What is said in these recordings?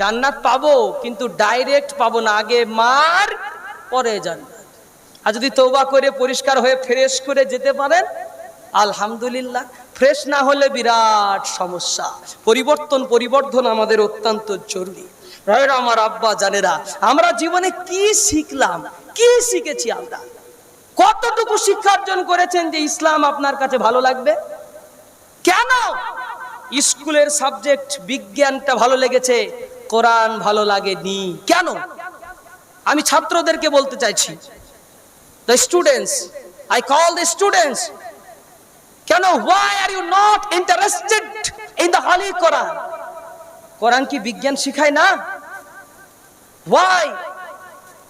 জান্নাত পাবো, কিন্তু ডাইরেক্ট পাবো না। আগে মার, পরে জান্নাত। আর যদি তৌবা করে পরিষ্কার হয়ে ফ্রেশ করে যেতে পারেন, আলহামদুলিল্লাহ। ফ্রেশ না হলে বিরাট সমস্যা। পরিবর্তন পরিবর্তন আমাদের অত্যন্ত জরুরি। আমার আব্বা, জানেরা, আমরা জীবনে কি শিখলাম, কি শিখেছি আমরা? কতটুকু শিক্ষা অর্জন করেছেন যে ইসলাম আপনার কাছে ভালো লাগবে? কেন? স্কুলের সাবজেক্ট বিজ্ঞানটা ভালো লেগেছে কোরআন ভালো লাগেনি। কেন? আমি ছাত্রদেরকে বলতে চাইছি the students I call the students কেন why are you not interested in the holy Quran Quran কি বিজ্ঞান শিখায় না? Why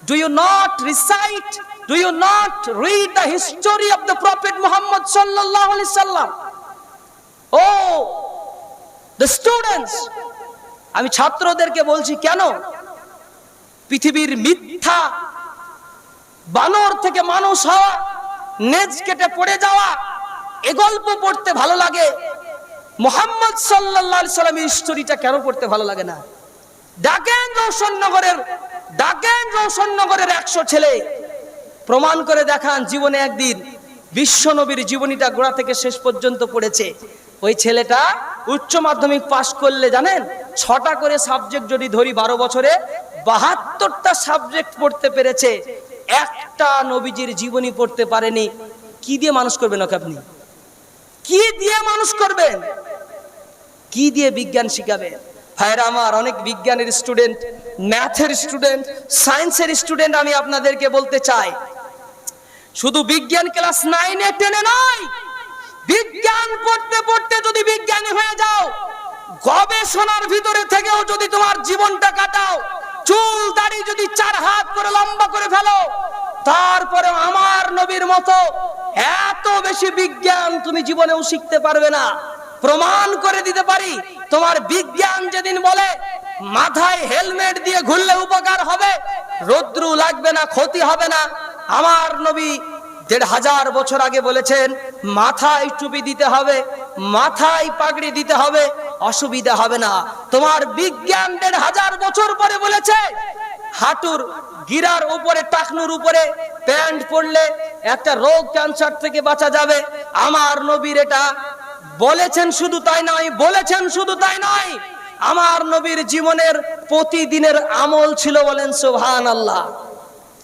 do you not recite do you not read the history of the prophet Muhammad সাল্লাল্লাহু আলাইহি সাল্লাম ও the students আমি ছাত্রদেরকে বলছি, কেন? পৃথিবীর মিথ্যা বানর থেকে মানুষ হওয়া, নেজ কেটে পড়ে যাওয়া, এ গল্প পড়তে ভালো লাগে। মোহাম্মদ সাল্লামের স্টোরিটা কেন পড়তে ভালো লাগে না? ডাকেন রৌশননগরের ডাকেন রৌশননগরের একশো ছেলে। প্রমাণ করে দেখান, জীবনে একদিন বিশ্ব নবীর জীবনীটা গোড়া থেকে শেষ পর্যন্ত পড়েছে। ওই ছেলেটা উচ্চ মাধ্যমিক পাশ করলে জানেন? ছটা করে সাবজেক্ট যদি ধরি বারো বছরে, বাহাত্তরটা সাবজেক্ট পড়তে পেরেছে। একটা নবীজির জীবনী পড়তে পারেনি। কি দিয়ে মানুষ করবেন ওকে আপনি? কি দিয়ে মানুষ করবেন? কি দিয়ে বিজ্ঞান শিখাবেন? ভাইরা আমার, অনেক বিজ্ঞানের স্টুডেন্ট ম্যাথের স্টুডেন্ট সায়েন্সের স্টুডেন্ট আমি আপনাদেরকে বলতে চাই। শুধু বিজ্ঞান ক্লাস নাইনে টেনে নয় বিজ্ঞান পড়তে পড়তে যদি বিজ্ঞানী হয়ে যাও, গবেষণার ভিতরে থেকেও যদি তোমার জীবনটা কাটাও, চুল দাড়ি যদি চার হাত করে লম্বা করে ফেলো তারপরে আমার নবীর মতো এত বেশি বিজ্ঞান তুমি জীবনেও শিখতে পারবে না। প্রমাণ করে দিতে পারি, তোমার বিজ্ঞান যেদিন বলে, মাথায় হেলমেট দিয়ে ঘুরলে উপকার হবে, রৌদ্রু লাগবে না, ক্ষতি হবে না। আমার নবী দেড় হাজার বছর আগে বলেছেন, মাথায় টুপি দিতে হবে, মাথায় পাগড়ি দিতে হবে, অসুবিধা হবে না। তোমার বিজ্ঞান দেড় হাজার বছর পরে বলেছে, হাঁটুর গিরার উপরে, টাকনুর উপরে প্যান্ট পরলে একটা রোগ ক্যান্সার থেকে বাঁচা যাবে। আমার নবীর এটা বলেছেন শুধু তাই নয়, বলেছেন শুধু তাই নয়, আমার নবীর জীবনের প্রতিদিনের আমল ছিল বলেন সোহান আল্লাহ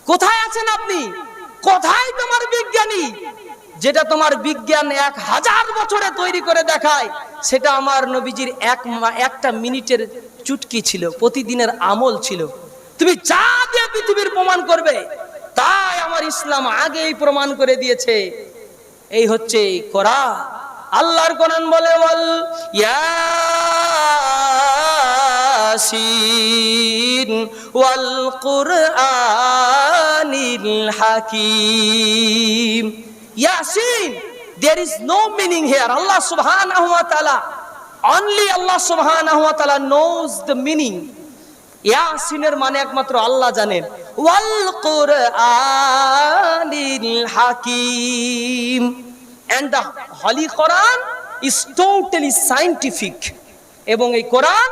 কোথায় আছেন আপনি? কোথায় তোমার বিজ্ঞানী, যেটা তোমার বিজ্ঞান এক হাজার বছরে তৈরি করে দেখায়, সেটা আমার নবীজির এক একটা মিনিটের চুটকি ছিল, প্রতিদিনের আমল ছিল। তুমি যা দিয়ে পৃথিবীর প্রমাণ করবে, তাই আমার ইসলাম আগেই প্রমাণ করে দিয়েছে। এই হচ্ছে করা আল্লাহর কোরআন বলে বল ইয়াসিন ওয়াল কুরআনিল হাকিম Yasin there is no meaning here Allah সুবহানাহু ওয়া তাআলা অনলি আল্লাহ সুবহানাহু ওয়া তাআলা নোজ দ্য মিনিং ইয়াসিনের মানে একমাত্র আল্লাহ জানেন ওয়াল কুরআনিল হাকিম and the holy Quran is totally এবং এই কোরআন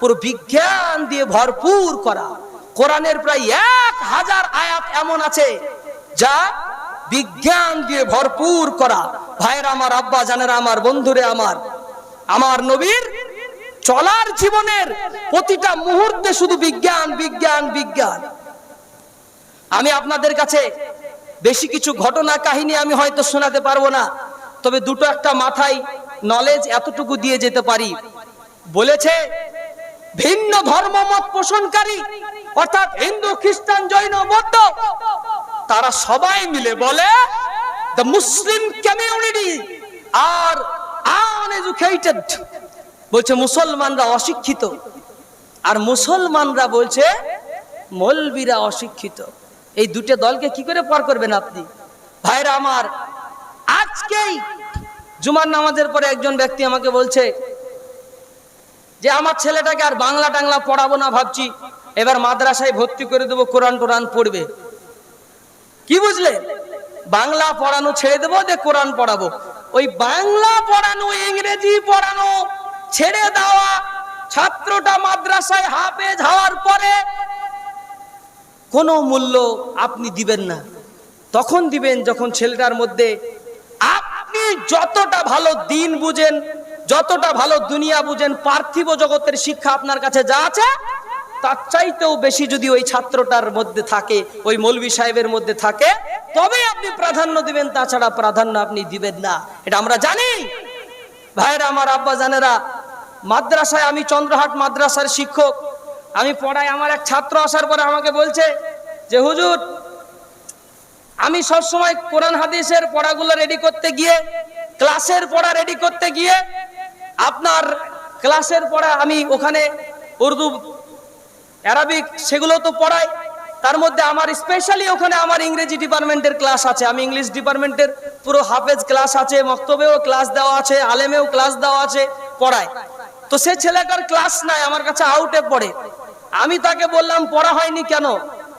পুরো বিজ্ঞান দিয়ে ভরপুর করা কোরআনের প্রায় এক হাজার আয়াত এমন আছে যা বিজ্ঞান দিয়ে ভরপুর করা। ভাইয়ের আমার, আব্বা জানেরা আমার, বন্ধুরে আমার আমার নবীর চলার জীবনের প্রতিটা মুহূর্তে শুধু বিজ্ঞান বিজ্ঞান বিজ্ঞান। আমি আপনাদের কাছে বেশি কিছু ঘটনা কাহিনী আমি হয়তো শোনাতে পারব না, তবে দুটো একটা মাথায় নলেজ এতটুকু দিয়ে যেতে পারি। বলেছে, ভিন্ন ধর্ম মত পোষণকারী অর্থাৎ হিন্দু, খ্রিস্টান, জৈন, বৌদ্ধ, তারা সবাই মিলে বলে the Muslim community R uneducated বলছে, মুসলমানরা অশিক্ষিত। আর মুসলমানরা বলছে, মলবিরা অশিক্ষিত। এই দুটো দলকে কি করে পর করবেন আপনি? ভাইরা আমার, আজকেই জুমার নামাজের পরে একজন ব্যক্তি আমাকে বলছে যে, আমার ছেলেটাকে আর বাংলা টাংলা পড়াবো না ভাবছি। এবার মাদ্রাসায় ভর্তি করে দেবো, কোরআন টোরআন পড়বে। কি বুঝলে? বাংলা পড়ানো ছেড়ে দেবো যে কোরআন পড়াবো। ওই বাংলা পড়ানো, ইংরেজি পড়ানো ছেড়ে দেওয়া, ছাত্রটা মাদ্রাসায় হাফেজ হওয়ার পরে কোনো মূল্য আপনি দিবেন না। তখন দিবেন যখন ছেলেটার মধ্যে, আপনি যতটা ভালো দিন বুঝেন, যতটা ভালো দুনিয়া বুঝেন, পার্থিব জগতের শিক্ষা আপনার কাছে যা আছে তার চাইতেও বেশি যদি ওই ছাত্রটার মধ্যে থাকে, ওই মৌলবী সাহেবের মধ্যে থাকে, তবে আপনি প্রাধান্য দিবেন, তাছাড়া প্রাধান্য আপনি দিবেন না। এটা আমরা জানি। ভাইরা আমার আব্বা জানেরা, মাদ্রাসায় আমি চন্দ্রহাট মাদ্রাসার শিক্ষক। আমি পড়াই আমার এক ছাত্র আসার পরে আমাকে বলছে যে, হুজুর, আমি সব সময় কোরআন হাদিসের পড়াগুলো রেডি করতে গিয়ে, ক্লাসের পড়া রেডি করতে গিয়ে, আপনার ক্লাসের পড়া আমি ওখানে উর্দু অ্যারাবিক সেগুলো তো পড়াই তার মধ্যে আমার স্পেশালি ওখানে আমার ইংরেজি ডিপার্টমেন্টের ক্লাস আছে। আমি ইংলিশ ডিপার্টমেন্টের পুরো হাফেজ ক্লাস আছে, মক্তবেও ক্লাস দেওয়া আছে, আলেমেও ক্লাস দেওয়া আছে, পড়ায়। তো সে ছেলেটার ক্লাস নাই, আমার কাছে আউটে পড়ে। আমি তাকে বললাম, পড়া হয়নি কেন?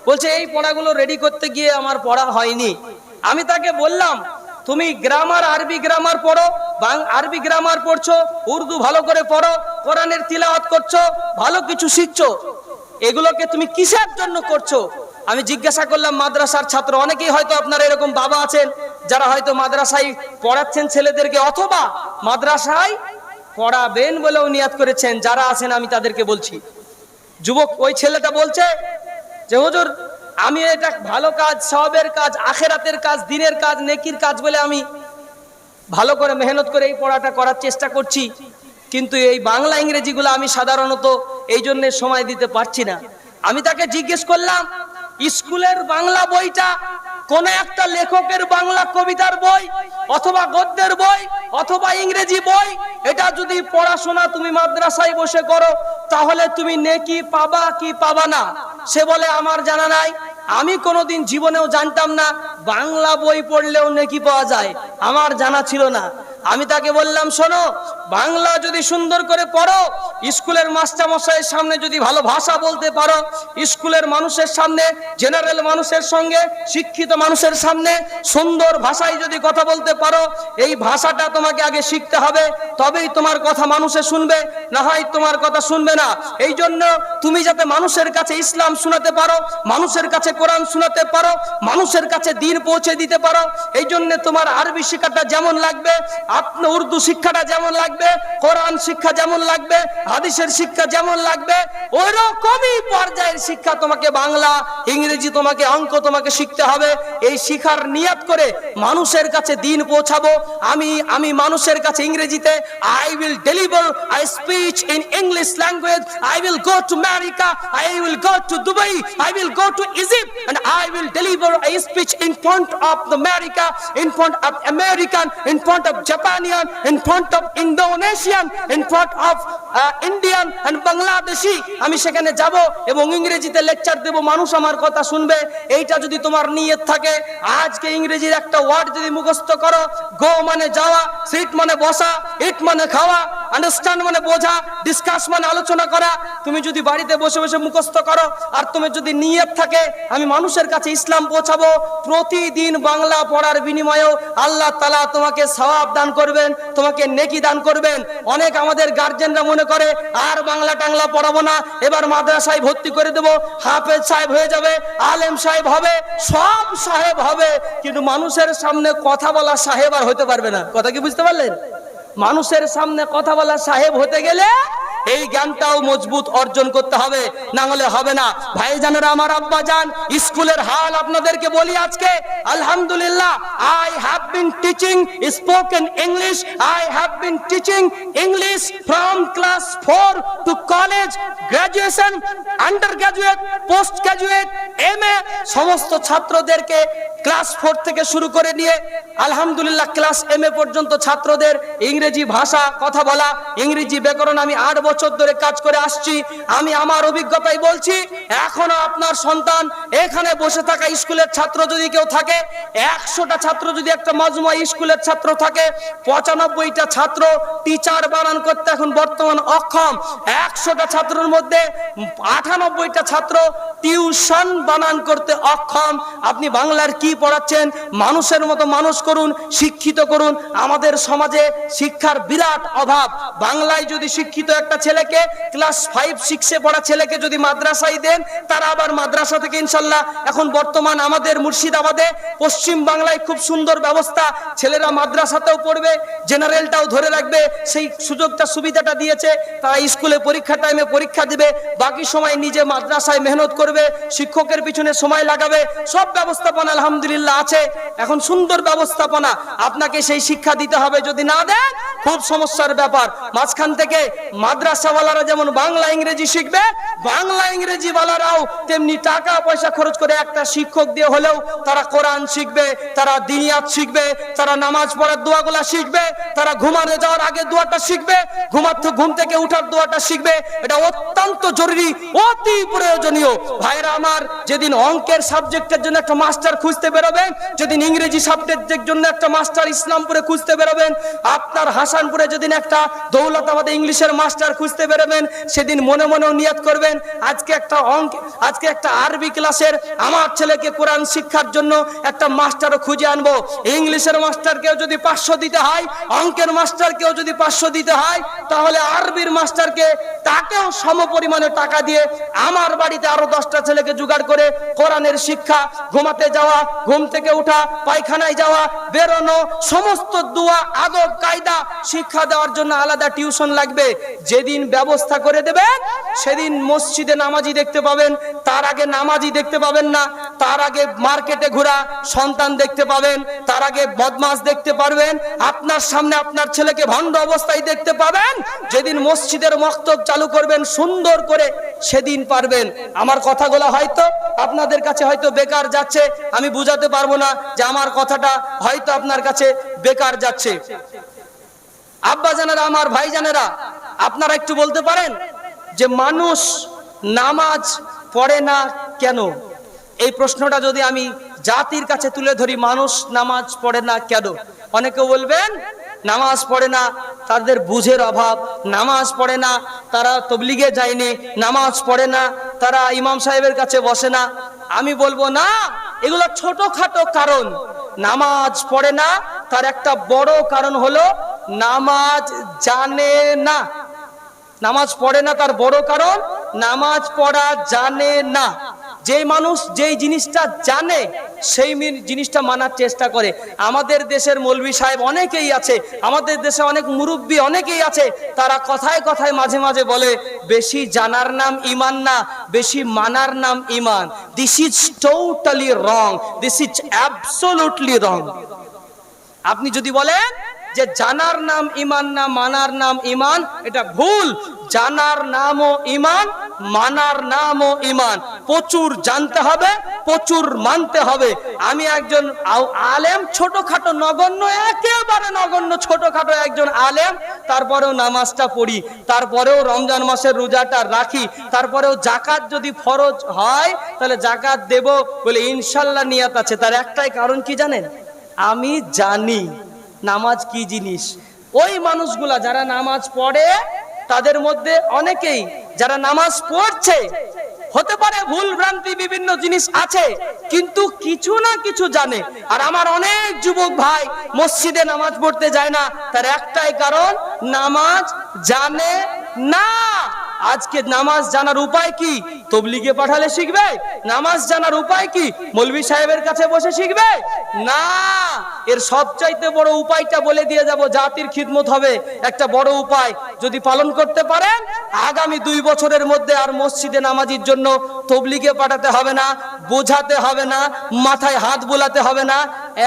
বলছে, এই পড়াগুলো রেডি করতে গিয়ে আমার পড়া হয়নি। আমি তাকে বললাম, তুমি গ্রামার আরবি গ্রামার পড়ো আরবি গ্রামার পড়ছো, উর্দু ভালো করে পড়ো, কোরআনের তিলাওয়াত করছ, ভালো কিছু শিখছো। এগুলোকে তুমি কিসের জন্য করছ? আমি জিজ্ঞাসা করলাম, মাদ্রাসার ছাত্র। অনেকেই হয়তো আপনারা এরকম বাবা আছেন, যারা হয়তো মাদ্রাসায় পড়াচ্ছেন ছেলেদেরকে, অথবা মাদ্রাসায় পড়াবেন বলেও নিয়াত করেছেন। যারা আছেন, আমি তাদেরকে বলছি। যুবক, ওই ছেলেটা বলছে যে, হুজুর, আমি এটা ভালো কাজ, সবের কাজ, আখেরাতের কাজ, দিনের কাজ, নেকির কাজ বলে আমি ভালো করে মেহনত করে এই পড়াটা করার চেষ্টা করছি। কিন্তু এই বাংলা ইংরেজিগুলো আমি সাধারণত এই জন্য সময় দিতে পারছি না। আমি তাকে জিজ্ঞেস করলাম, স্কুলের বাংলা বইটা কোন একটা লেখকের বাংলা কবিতার বই অথবা গদ্যের বই অথবা ইংরেজি বই? এটা যদি পড়াশোনা তুমি মাদ্রাসায় বসে করো, তাহলে তুমি নেকি পাবা কি পাবা না? সে বলে, আমার জানা নাই। আমি কোনোদিন জীবনেও জানতাম না বাংলা বই পড়লেও নেকি পাওয়া যায়। আমার জানা ছিল না। আমি তাকে বললাম, শোনো, বাংলা যদি সুন্দর করে পড়ো, স্কুলের মাস্টারমশাইয়ের সামনে যদি ভালো ভাষা বলতে পারো, স্কুলের মানুষের সামনে, জেনারেল মানুষের সঙ্গে, শিক্ষিত মানুষের সামনে, সুন্দর ভাষায় যদি কথা বলতে পারো, এই ভাষাটা তোমাকে আগে শিখতে হবে, তবেই তোমার কথা মানুষে শুনবে, না হয় তোমার কথা শুনবে না। এই জন্য তুমি যাতে মানুষের কাছে ইসলাম শোনাতে পারো, মানুষের কাছে কোরআন শোনাতে পারো, মানুষের কাছে দিন পৌঁছে দিতে পারো, এই জন্য তোমার আরবি শিক্ষাটা যেমন লাগবে আপনি উর্দু শিক্ষাটা যেমন লাগবে কোরআন শিক্ষা যেমন লাগবে হাদিসের শিক্ষা যেমন লাগবে ওইরকমই পর্যায়ের শিক্ষা তোমাকে বাংলা ইংরেজি তোমাকে অঙ্ক তোমাকে শিখতে হবে। এই শিখার নিয়াত করে মানুষের কাছে দিন পৌঁছাবো। আমি আমি মানুষের কাছে ইংরেজিতে I will deliver I speech in English language I will go to America I will go to Dubai I will go to Egypt and I will deliver a speech in front of the America, in front of American, in front of Japanian, in front of Indonesian, in front of uh, Indian and Bangladeshi আমি সেখানে যাব এবং ইংরেজিতে lecture দেব মানুষ আমার কথা শুনবে এইটা যদি তোমার নিয়ত থাকে আজকে ইংরেজির একটা ওয়ার্ড যদি মুখস্থ করো গো মানে যাওয়া সিট মানে বসা ইট মানে খাওয়া আন্ডারস্ট্যান্ড মানে বোঝা ডিসকাস মানে আলোচনা করা। তুমি যদি বাড়িতে বসে বসে মুখস্থ করো, আর তুমি যদি নিয়ত থাকে, আমি মানুষের কাছে ইসলাম পৌঁছাবো। প্রতিদিন বাংলা পড়ার বিনিময়েও আল্লাহ তালা তোমাকে সওয়াব দান করবেন, তোমাকে নেকি দান করবেন। অনেক আমাদের গার্জেনরা মনে করে, আর বাংলা টাংলা পড়াবো না, এবার মাদ্রাসায় ভর্তি করে দেবো। হাফেজ সাহেব হয়ে যাবে, আলেম সাহেব হবে, সব সাহেব হবে। কিন্তু মানুষের সামনে কথা বলা সাহেব আর হতে পারবে না। কথা কি বুঝতে পারলেন? মানুষের সামনে কথা বলা সাহেব হতে গেলে এই জ্ঞানটাও মজবুত অর্জন করতে হবে, না হলে হবে না। ভাইজানেরা, আমার আব্বা যান, স্কুলের হাল আপনাদেরকে বলি আজকে, আলহামদুলিল্লাহ I have been teaching spoken English I have been teaching English from class four to college graduation under graduate post graduate M A সমস্ত ছাত্রদেরকে ক্লাস ফোর থেকে শুরু করে নিয়ে আলহামদুলিল্লাহ ক্লাস এম এ পর্যন্ত ছাত্রদের ইংরেজি ভাষা কথা বলা, ইংরেজি ব্যাকরণ আমি আট বছর ধরে কাজ করে আসছি। আমি আমার অভিজ্ঞতাই বলছি, এখনও আপনার সন্তান এখানে বসে থাকা স্কুলের ছাত্র যদি কেউ থাকে, একশোটা ছাত্র যদি একটা মজমা স্কুলের ছাত্র থাকে, পঁচানব্বইটা ছাত্র টিচার বানান করতে এখন বর্তমান অক্ষম। একশোটা ছাত্রের মধ্যে আটানব্বইটা ছাত্র টিউশন বানান করতে অক্ষম। আপনি বাংলার কি পড়াচ্ছেন, মানুষের মতো মানুষ করুন, শিক্ষিত করুন। আমাদের সমাজে শিক্ষার বিরাট অভাব। বাংলায় যদি শিক্ষিত একটা ছেলেকে ক্লাস ফাইভ, সিক্সে পড়া ছেলেকে যদি মাদ্রাসায় দেন, তারা আবার মাদ্রাসা থেকে ইনশাল্লাহ এখন বর্তমান আমাদের মুর্শিদাবাদে পশ্চিম বাংলায় খুব সুন্দর ব্যবস্থা। ছেলেরা মাদ্রাসাতেও পড়বে, জেনারেলটাও ধরে রাখবে, সেই সুযোগটা, সুবিধাটা দিয়েছে। তারা স্কুলে পরীক্ষা টাইমে পরীক্ষা দিবে, বাকি সময় নিজে মাদ্রাসায় মেহনত করবে, শিক্ষকের পিছনে সময় লাগাবে। সব ব্যবস্থাপনা, আলহামদুলিল্লাহ আছে। এখন সুন্দর ব্যবস্থাপনা আপনাকে সেই শিক্ষা দিতে হবে। যদি না দেন খুব সমস্যার ব্যাপার। মাঝখান থেকে মাদ্রাসাওয়ালারা যেমন বাংলা ইংরেজি শিখবে, বাংলা ইংরেজি ওয়ালারাও তেমনি টাকা পয়সা খরচ করে একটা শিক্ষক দিয়ে হলেও তারা কোরআন শিখবে, তারা দিনিয়াত শিখবে, তারা নামাজ পড়ার দোয়াগুলা শিখবে, তারা ঘুমানো যাওয়ার আগে দোয়াটা শিখবে ঘুমাতে ঘুম থেকে উঠার দোয়াটা শিখবে। এটা অত্যন্ত জরুরি, অতি প্রয়োজনীয়। ভাইরা আমার, যেদিন অঙ্কের সাবজেক্টের জন্য একটা মাস্টার খুঁজতে বেরোবেন, যেদিন ইংরেজি সাবজেক্টের জন্য একটা মাস্টার ইসলামপুরে খুঁজতে বেরোবেন, আপনার হাসানপুরে যেদিন একটা দৌলতাবাদে ইংলিশের মাস্টার খুঁজতে বেরোবেন, সেদিন মনে মনেও নিয়ত করবেন, আজকে একটা অঙ্ক আজকে একটা আরবি ক্লাসের আমার ছেলেকে কোরআন শিক্ষার জন্য একটা মাস্টারও খুঁজে আনব। ইংলিশের মাস্টারকেও যদি পাঁচশো দিতে হয়, অঙ্কের মাস্টারকেও যদি পাঁচশো দিতে হয়, তাহলে আরবির মাস্টারকে তাকেও সম পরিমাণে টাকা দিয়ে আমার বাড়িতে আরও দশটা ছেলেকে জোগাড় করে কোরআনের শিক্ষা, ঘুমাতে যাওয়া, ঘুম থেকে উঠা, পায়খানায় যাওয়া, বেরোনো, সমস্ত দোয়া, আদব, কায়দা শিক্ষা দেওয়ার জন্য আলাদা টিউশন লাগবে। যেদিন ব্যবস্থা করে দেবে, সেদিন মসজিদে নামাজি দেখতে পাবেন। তার আগে নামাজি দেখতে পাবেন না। তার আগে মার্কেটে ঘোরা, সন্তান দেখতে পাবেন। তার আগে বদমাস দেখতে পারবেন। আপনার সামনে আপনার ছেলেকে ভণ্ড অবস্থায় দেখতে পাবেন। যেদিন মসজিদের মক্তব চালু করবেন, সুন্দর করে সেদিন পারবেন। আমার কথাগুলো হয়তো আপনাদের কাছে হয়তো বেকার যাচ্ছে। আমি বুঝাতে পারব না যে আমার কথাটা হয়তো আপনার কাছে বেকার যাচ্ছে। আব্বা জানেরা আমার ভাই জানেরা আপনারা একটু বলতে পারেন যে মানুষ নামাজ পড়ে না কেন? এই প্রশ্নটা যদি আমি জাতির কাছে তুলে ধরি, মানুষ নামাজ পড়ে না কেন? অনেকে বলবেন, নামাজ পড়ে না, তাদের বুঝের অভাব। নামাজ পড়ে না, তারা তবলিগে যায়নি। নামাজ পড়ে না, তারা ইমাম সাহেবের কাছে বসে না। আমি বলব, না, এগুলো ছোটখাটো কারণ। নামাজ পড়ে না, তার একটা বড় কারণ হলো নামাজ জানে না। নামাজ পড়ে না তার বড় কারণ, নামাজ পড়া জানে না। যেই মানুষ যেই জিনিসটা জানে, সেই জিনিসটা মানার চেষ্টা করে। আমাদের দেশের মৌলবি সাহেব অনেকেই আছে, আমাদের দেশে অনেক মুরব্বী অনেকেই আছে, তারা কথায় কথায় মাঝে মাঝে বলে, বেশি জানার নাম ইমান না, বেশি মানার নাম ইমান। This is totally wrong this is absolutely wrong আপনি যদি বলেন যে জানার নাম ইমান না মানার নাম ইমান এটা ভুল। জানার নামও ইমান মানার নামও ইমান প্রচুর জানতে হবে, প্রচুর মানতে হবে। আমি একজন আলেম, ছোটখাটো নগণ্য, একেবারে নগণ্য, ছোটখাটো একজন আলেম। তারপরেও নামাজটা পড়ি, তারপরেও রমজান মাসের রোজাটা রাখি, তারপরেও জাকাত যদি ফরজ হয়, তাহলে জাকাত দেব বলে ইনশাল্লাহ নিয়াত আছে। তার একটাই কারণ কি জানেন? আমি জানি। নামাজ কি জিনিস? ওই মানুষগুলা যারা নামাজ পড়ে, তাদের মধ্যে অনেকেই যারা নামাজ পড়ছে, হতে পারে ভুল ভ্রান্তি বিভিন্ন জিনিস আছে, কিন্তু কিছু না কিছু জানে। আর আমার অনেক যুবক ভাই মসজিদে নামাজ পড়তে যায় না, তার একটাই কারণ, নামাজ জানে না। আজকে নামাজ জানার উপায় কি? তবলিগে পাঠালে শিখবে? নামাজ জানার উপায় কি? মৌলভী সাহেবের কাছে বসে শিখবে? না! এর সবচাইতে বড় উপায়টা বলে দিয়ে যাব, জাতির খিদমত হবে। একটা বড় উপায়, যদি পালন করতে পারেন, আগামী দুই বছরের মধ্যে আর মসজিদে নামাজির জন্য তবলিগে পাঠাতে হবে না, বোঝাতে হবে না, মাথায় হাত বোলাতে হবে না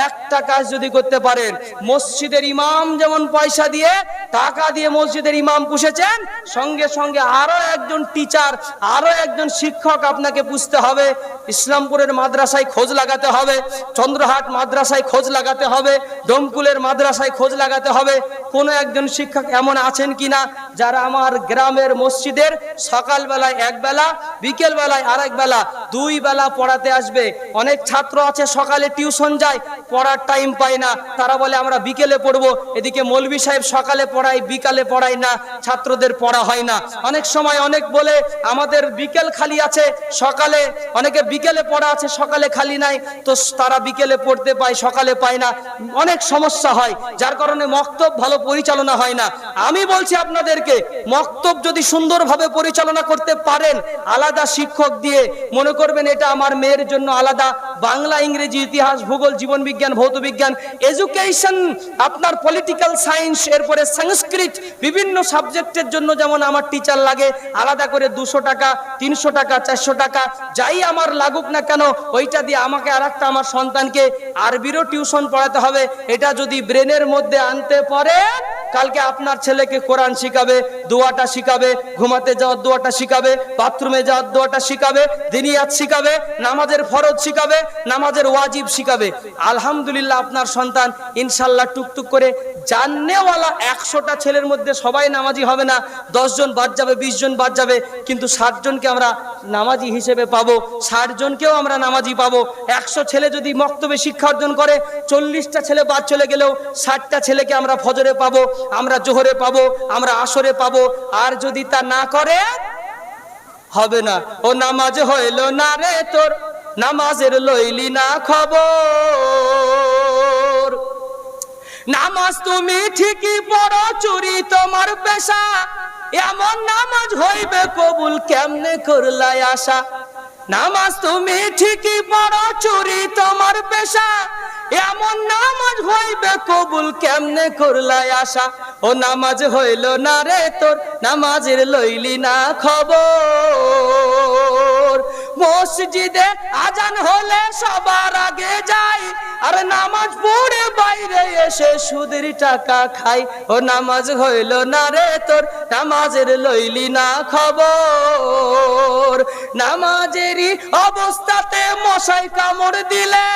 একটা কাজ যদি করতে পারেন, মসজিদের ইমাম যেমন পয়সা দিয়ে, টাকা দিয়ে মসজিদের ইমাম পুষেছেন, সঙ্গে সঙ্গে আরও একজন টিচার আরও একজন শিক্ষক আপনাকে পুষতে হবে। ইসলামপুরের মাদ্রাসায় খোঁজ লাগাতে হবে, চন্দ্রহাট মাদ্রাসায় খোঁজ লাগাতে হবে ডমকুলের মাদ্রাসায় খোঁজ লাগাতে হবে। কোনো একজন শিক্ষক এমন আছেন কিনা যারা আমার গ্রামের মসজিদের সকালবেলায় এক বেলা বিকেল বেলায় আরেক বেলা, দুই বেলা পড়াতে আসবে। অনেক ছাত্র আছে, সকালে টিউশন যায়, পড়ার টাইম পায় না। তারা বলে, আমরা বিকেলে পড়ব। এদিকে মৌলবি সাহেব সকালে পড়াই বিকালে পড়াই না, ছাত্রদের পড়া হয় না। অনেক সময় অনেক বলে, আমাদের বিকেল খালি আছে, সকালে অনেকে বিকেলে পড়া আছে, সকালে খালি নাই, তো তারা বিকেলে পড়তে পায়, সকালে পায় না। অনেক সমস্যা হয়, যার কারণে মক্তব ভালো পরিচালনা হয় না। আমি বলছি আপনাদেরকে মক্তব যদি সুন্দরভাবে পরিচালনা করতে পারেন, আলাদা শিক্ষক দিয়ে মনে করবেন এটা আমার মেয়ের জন্য আলাদা। বাংলা, ইংরেজি, ইতিহাস, ভূগোল, জীবন বিজ্ঞান, ভৌত বিজ্ঞান, এডুকেশন, আপনার পলিটিক্যাল সায়েন্স, এরপরে সংস্কৃত, বিভিন্ন সাবজেক্টের জন্য যেমন আমার টিচার লাগে, আলাদা করে দুশো টাকা, তিনশো টাকা, চারশো টাকা, যাই আমার লাগুক না কেন, ওইটা দিয়ে আমাকে আর একটা আমার সন্তানকে আরবিরও টিউশন পড়াতে হবে। এটা যদি ব্রেনের মধ্যে আনতে পারে কালকে আপনার ছেলেকে কোরআন শিখাবে, দোয়াটা শিখাবে, ঘুমাতে যাওয়ার দোয়াটা শিখাবে, বাথরুমে যাওয়ার দোয়াটা শিখাবে, দিনিয়াত শিখাবে, নামাজের ফরজ শিখাবে, নামাজের ওয়াজিব শিখাবে। আলহামদুলিল্লাহ আপনার সন্তান ইনশাল্লাহ টুকটুক করে জাননেওয়ালা একশোটা ছেলের মধ্যে সবাই নামাজি হবে না। দশজন বাদ যাবে বিশ জন বাদ যাবে, কিন্তু ষাট জনকে আমরা নামাজি হিসেবে পাবো ষাট জনকেও আমরা নামাজি পাবো। একশো ছেলে যদি মক্তবে শিক্ষা অর্জন করে, চল্লিশটা ছেলে বাদ চলে গেলেও ষাটটা ছেলেকে আমরা ফজরে পাবো। আমরা জোহরে পাবো, আমরা আসরে পাবো, আর যদি তা না করে, হবে না। ও নামাজ হইল না রে তোর, নামাজের লইলি না খবর। নামাজ তুমি ঠিকই পড়ো, চুরি তোমার পেশা। এমন নামাজ হইবে কবুল কেমনে করলাই আশা? নামাজ তুমি ঠিকই পড়ো, চুরি তোমার পেশা। এমন নামাজ হইবে কবুল কেমনে করলাই আশা? ও নামাজ হইল না রে তোর, নামাজের লইলি না খবর। মসজিদে আজান হলে সবার আগে যাই, আর নামাজ পড়ে বাইরে এসে সুদের টাকা খাই। ও নামাজ হইল না রে তোর, নামাজের লইলি না খবর। নামাজেরই অবস্থাতে মশাই কামড় দিলে,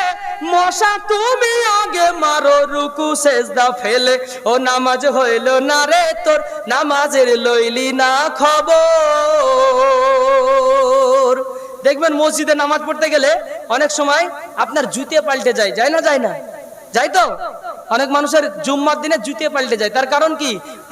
মশা তুমি আগে মারো, রুকু, সেজদা ফেলে। ও নামাজ হইল না রে তোর নামাজের লইলি না খবর। দেখবেন মসজিদে নামাজ পড়তে গেলে অনেক সময় আপনার জুতে পাল্টে যায় যায় না যায় না? যাই তো? অনেক মানুষের জুম্মার দিনে জুতে পাল্টে যায়। তার কারণ কি?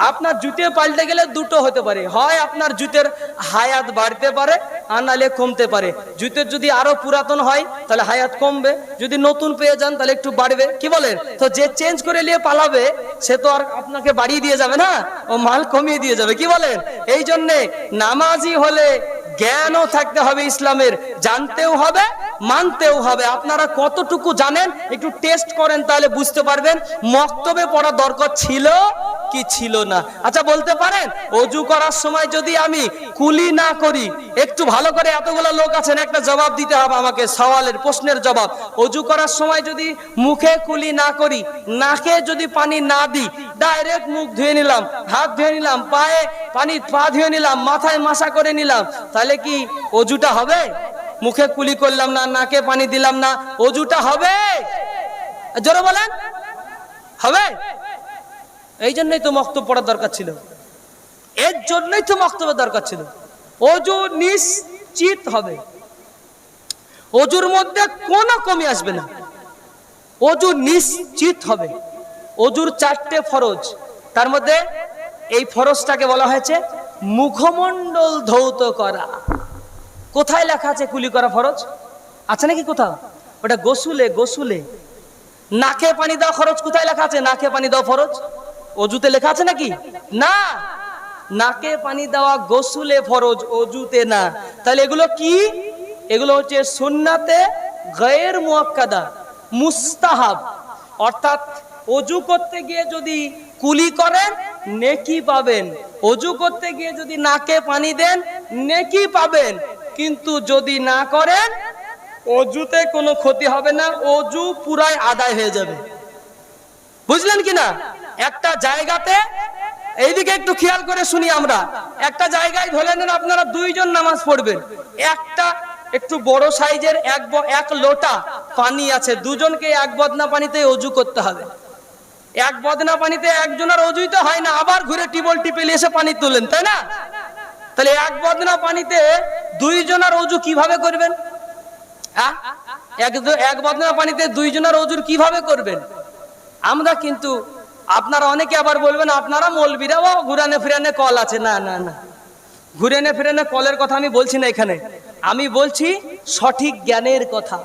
আপনার জুতে পাল্টে গেলে দুটো হতে পারে। হয় আপনার জুতের হায়াত বাড়তে পারে, আর নাহলে কমতে পারে। জুতের যদি আরও পুরাতন হয়, তাহলে হায়াত কমবে। যদি নতুন পেয়ে যান, তাহলে একটু বাড়বে। কি বলেন তো যে চেঞ্জ করে নিয়ে পালাবে, সে তো আর আপনাকে বাড়িয়ে দিয়ে যাবে না, ও মাল কমিয়ে দিয়ে যাবে। কি বলেন এই জন্যে নামাজি হলে জ্ঞানও থাকতে হবে ইসলামের। জানতেও হবে মানতেও হবে। আপনারা কতটুকু জানেন? একটু টেস্ট করেন তাহলে বুঝতে পারবেন। মক্তবে পড়া দরকার ছিল কি ছিল না? আচ্ছা বলতে পারেন? অজু করার সময় যদি আমি কুলি না করি, একটু ভালো করে এতগুলো লোক আছেন, একটা জবাব দিতে হবে আমাকে, সওয়ালের প্রশ্নের জবাব। অজু করার সময় যদি মুখে কুলি না করি, নাকে যদি পানি না দিই ডাইরেক্ট মুখ ধুয়ে নিলাম, হাত ধুয়ে নিলাম, পায়ে পানি পা ধুয়ে নিলাম, মাথায় মাসা করে নিলাম, তাহলে কি অজুটা হবে? মুখে কুলি করলাম না, নাকে পানি দিলাম না, অজুটা হবে? জোরে বলেন, হবে? এই জন্যই তো মক্তব পড়ার দরকার ছিল। এর জন্যই তো মক্তবের দরকার ছিল। অজু নিশ্চিত হবে। অজুর মধ্যে কোনো কমি আসবে না। অজু নিশ্চিত হবে। অজুর চারটে ফরজ। তার মধ্যে এই ফরজটাকে বলা হয়েছে মুখমণ্ডল ধৌত করা। কোথায় লেখা আছে কুলি করা ফরজ? আছে নাকি কোথাও? ওটা গোসুলে গোসুলে। নাকে পানি দেওয়া খরচ কোথায় লেখা আছে? নাকে পানি দেওয়া ফরজ? অজুতে লেখা আছে নাকি? না। নাকে পানি দেওয়া গোসুলে ফরজ, অজুতে না। তাহলে এগুলো কি? এগুলো হচ্ছে সুন্নাতে গয়ের মুয়াক্কাদা, মুস্তাহাব। অর্থাৎ অজু করতে গিয়ে যদি কুলি করেন নেকি পাবেন। অজু করতে গিয়ে যদি নাকে পানি দেন, নেকি পাবেন। কিন্তু যদি না করেন, অজুতে কোনো ক্ষতি হবে না, অজু পুরাই আদায় হয়ে যাবে। বুঝলেন কি না একটা জায়গাতে, এইদিকে একটু খেয়াল করে শুনি আমরা। একটা জায়গায় ধরে নেন আপনারা দুইজন নামাজ পড়বেন। একটা একটু বড় সাইজের এক এক লোটা পানি আছে। দুজনকে এক বদনা পানিতে অজু করতে হবে। এক বদনা পানিতে একজনের অজুই তো হয় না, আবার ঘুরে টিবল টিপেলে এসে পানি তুলেন তাই না? তাহলে এক বদনা পানিতে দুইজনের অজু কীভাবে করবেন? এক বদনা পানিতে দুইজনের ওজুর কীভাবে করবেন? আমরা কিন্তু, আপনারা অনেকে আবার বলবেন, আপনারা মলবিরা ও ঘুরানে ফিরানে কল আছে, না না না। ঘুরেনে ফিরেনে কলের কথা আমি বলছি না এখানে। আমি বলছি সঠিক জ্ঞানের কথা।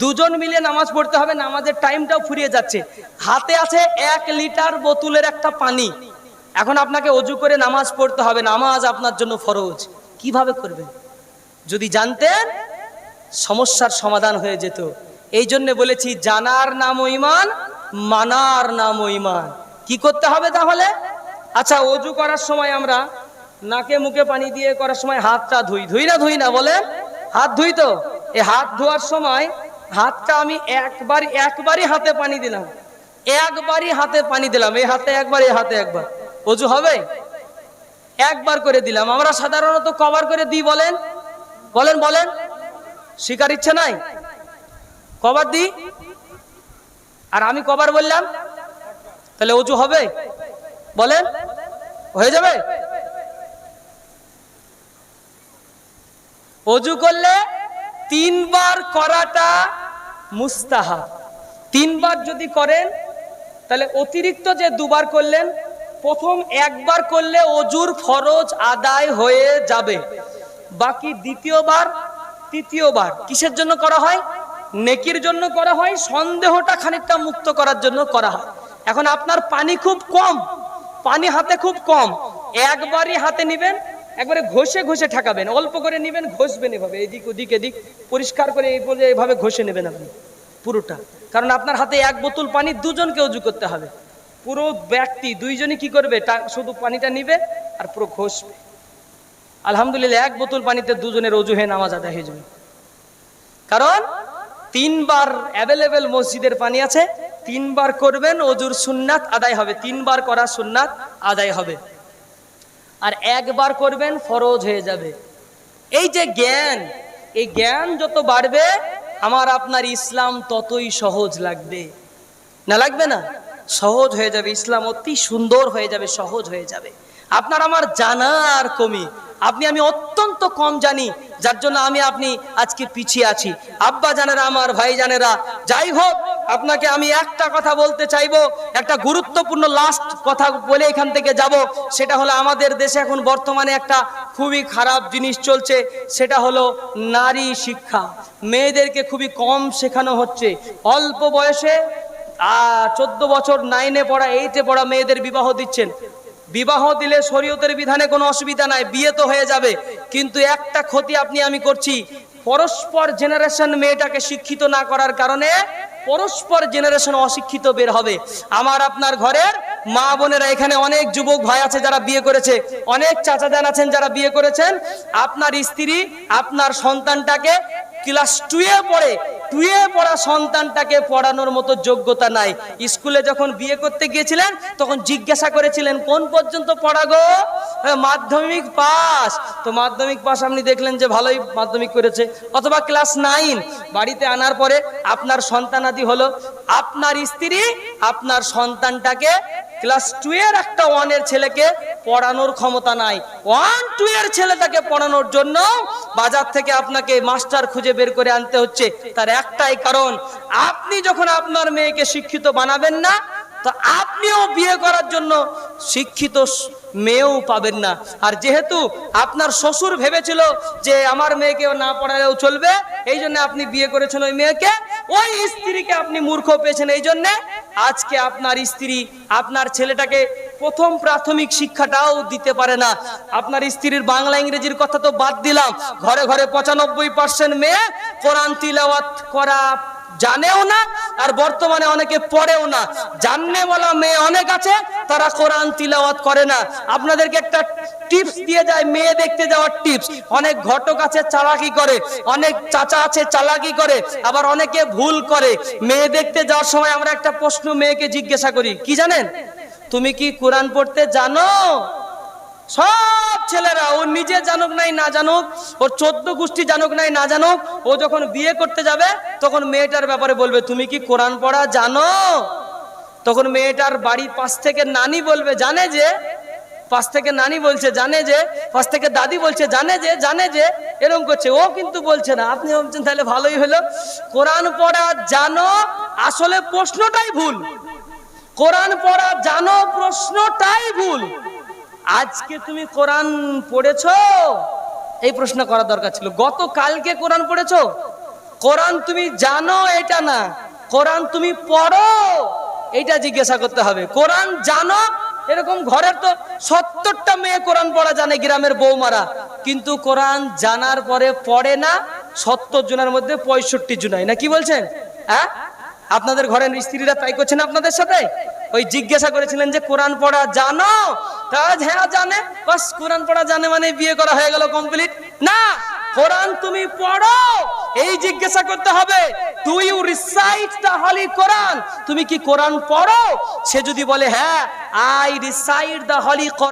দুজন মিলে নামাজ পড়তে হবে, নামাজের টাইমটাও ফুরিয়ে যাচ্ছে। হাতে আছে এক লিটার বোতলের একটা পানি। এখন আপনাকে অজু করে নামাজ পড়তে হবে, নামাজ আপনার জন্য ফরজ। কীভাবে করবেন? যদি জানতেন, সমস্যার সমাধান হয়ে যেত। এই জন্য বলেছি, জানার নাম ইমান, মানার নাম ইমান। কি করতে হবে তাহলে? আচ্ছা অজু করার সময় আমরা নাকে মুখে পানি দিয়ে করার সময় হাতটা ধুই। ধুই না ধুই না বলে হাত ধুই তো? এই হাত ধোয়ার সময় হাতটা আমি একবার একবারই হাতে পানি দিলাম। একবারই হাতে পানি দিলাম, এই হাতে একবার, এই হাতে একবার। অজু হবে? একবার করে দিলাম। আমরা সাধারণত কভার করে দিই বলেন? বলেন বলেন। শিকার ইচ্ছে নাই? কবার দিই? আর আমি কবার বললাম? তাহলে উঁচু হবে? বলেন। হয়ে যাবে? অজু করলে তিনবার করাটা মুস্তাহাব তিনবার যদি করেন, তাহলে অতিরিক্ত যে দুবার করলেন, প্রথম একবার করলে অজুর ফরজ আদায় হয়ে যাবে। বাকি দ্বিতীয়বার, তৃতীয়বার কিসের জন্য করা হয়? নেকির জন্য করা হয়, সন্দেহটা খানিকটা মুক্ত করার জন্য করা হয়। এখন আপনার পানি খুব কম, পানি হাতে খুব কম। একবারই হাতে নিবেন একবারে ঘষে ঘষে ঠেকাবেন, অল্প করে নিবেন, ঘষবেন এভাবে, এদিক ওদিক, এদিক, পরিষ্কার করে এই বলে এভাবে ঘষে নেবেন আপনি, পুরোটা। কারণ আপনার হাতে এক বোতল পানি দুজনকে উজু করতে হবে। পুরো ব্যক্তি, দুইজনই কি করবে? শুধু পানিটা নিবে আর পুরো ঘষবে। আলহামদুলিল্লাহ, এক বোতল পানিতে দুজনের অজু হয়ে নামাজ আদায় হয়ে যাবে। কারণ তিনবার অ্যাভেলেবেল মসজিদের পানি আছে, তিনবার করবেন অজুর সুন্নাত আদায় হবে, তিনবার করা সুন্নাত আদায় হবে। আর একবার করবেন, ফরজ হয়ে যাবে। এই যে জ্ঞান, এই জ্ঞান যত বাড়বে, আমার আপনার ইসলাম ততই সহজ লাগবে। না লাগবে না? সহজ হয়ে যাবে, ইসলাম অতি সুন্দর হয়ে যাবে, সহজ হয়ে যাবে। আপনার আমার জানার কমি আপনি, আমি অত্যন্ত কম জানি, যার জন্য আমি আপনি আজকে পিছিয়ে আছি। আব্বা জানেরা আমার, ভাই জানেরা, যাই হোক, আপনাকে আমি একটা কথা বলতে চাইব, একটা গুরুত্বপূর্ণ লাস্ট কথা বলে এখান থেকে যাব, সেটা হলো আমাদের দেশে এখন বর্তমানে একটা খুবই খারাপ জিনিস চলছে, সেটা হলো নারী শিক্ষা। মেয়েদেরকে খুবই কম শেখানো হচ্ছে। অল্প বয়সে চোদ্দ বছর নাইনে পড়া এইটে পড়া মেয়েদের বিবাহ দিচ্ছেন। বিবাহ দিলে শরীয়তের বিধানে কোনো অসুবিধা নাই, বিয়ে তো হয়ে যাবে। কিন্তু একটা ক্ষতি আপনি আমি করছি, পরস্পর জেনারেশন মেয়েটাকে শিক্ষিত না করার কারণে পরস্পর জেনারেশন অশিক্ষিত বের হবে। আমার আপনার ঘরের মা বোনেরা এখানে অনেক যুবক ভাই আছে যারা বিয়ে করেছে, অনেক চাচা যান আছেন যারা বিয়ে করেছেন। আপনার স্ত্রী, আপনার সন্তানটাকে ক্লাস টুয়ে পড়ে টুয়ে পড়া সন্তানটাকে পড়ানোর মতো যোগ্যতা নাই। স্কুলে যখন বিয়ে করতে গিয়েছিলেন তখন জিজ্ঞাসা করেছিলেন কোন পর্যন্ত পড়াগো হ্যাঁ, মাধ্যমিক পাস। তো মাধ্যমিক পাস আপনি দেখলেন যে ভালোই মাধ্যমিক করেছে। অথবা ক্লাস নাইন বাড়িতে আনার পরে আপনার সন্তানাদি হলো আপনার স্ত্রী আপনার সন্তানটাকে ক্লাস টু এর একটা ওয়ানের ছেলেকে পড়ানোর ক্ষমতা নাই। ওয়ান টু এর ছেলেটাকে পড়ানোর জন্য বাজার থেকে আপনাকে মাস্টার খুঁজে বের করে আনতে হচ্ছে। তার একটাই কারণ, আপনি যখন আপনার মেয়েকে শিক্ষিত বানাবেন না, তো আপনিও বিয়ে করার জন্য শিক্ষিত মেয়েও পাবেন না। আর যেহেতু আপনার শ্বশুর ভেবেছিল যে আমার মেয়েকে না পড়ালেও চলবে, এই জন্য আপনি বিয়ে করেছেন ওই মেয়েকে, ওই স্ত্রীকে আপনি মূর্খ পেয়েছেন এই জন্য আজকে আপনার স্ত্রী আপনার ছেলেটাকে প্রথম প্রাথমিক শিক্ষাটাও দিতে পারে না। আপনার স্ত্রীর বাংলা ইংরেজির কথা তো বাদ দিলাম। ঘরে ঘরে পঁচানব্বই পার্সেন্ট মেয়ে, কোরআন তিলাওয়াত করা জানেও না, আর বর্তমানে অনেকে পড়েও না। জাননে বলা মেয়ে অনেক আছে, তারা কোরআন তিলাওয়াত করে না। আপনাদেরকে একটা টিপস দিয়ে যায়, মেয়ে দেখতে যাওয়ার টিপস। অনেক ঘটক আছে, চালাকি করে। অনেক চাচা আছে, চালাকি করে। আবার অনেকে ভুল করে। মেয়ে দেখতে যাওয়ার সময় আমরা একটা প্রশ্ন মেয়েকে জিজ্ঞাসা করি, কি জানেন? তুমি কি কোরআন পড়তে জানো? সব ছেলেরা, ও নিজে জানুক নাই, না জানুক, ওর চোদ্দ গোষ্ঠী জানুক নাই, না জানুক, ও যখন বিয়ে করতে যাবে, তখন মেয়েটার ব্যাপারে বলবে, তুমি কি কোরআন পড়া জানো? তখন মেয়েটার বাড়ির পাশ থেকে নানি বলবে, জানে যে, পাশ থেকে নানি বলছে, জানে যে, পাশ থেকে দাদি বলছে, জানে যে জানে যে। এরকম করছে। ও কিন্তু বলছে না। আপনি বলছেন তাহলে ভালোই হলো। কোরআন পড়া জানো, আসলে প্রশ্নটাই ভুল। কোরআন পড়া, জানো প্রশ্নটাই ভুল। আজকে তুমি কোরআন পড়েছ? এই প্রশ্ন করা দরকার ছিল। গত কালকে কোরআন পড়েছো? কোরআন তুমি জানো এটা না। কোরআন তুমি পড়ো এটা জিজ্ঞাসা করতে হবে। কোরআন জানো? এরকম ঘরের তো সত্তরটা মেয়ে কোরআন পড়া জানে, গ্রামের বৌমারা। কিন্তু কোরআন জানার পরে পড়ে না, সত্তর জনের মধ্যে পঁয়ষট্টি জুনাই। না কি বলছেন? হ্যাঁ? আপনাদের ঘরের স্ত্রীরা তাই করছেন আপনাদের সাথে? ওই জিজ্ঞাসা করেছিলেন যে, কোরআন পড়া জানো? তা হ্যাঁ জানে। বাস, কোরআন পড়া জানে মানে বিয়ে করা হয়ে গেল কমপ্লিট না, কোরআন তুমি পড়ো। এই জিজ্ঞাসা করতে হবে you recite the holy Quran? তুমি কি কোরআন পড়ো? সে যদি বলে হ্যাঁ আই রিসাইট দ্য হলি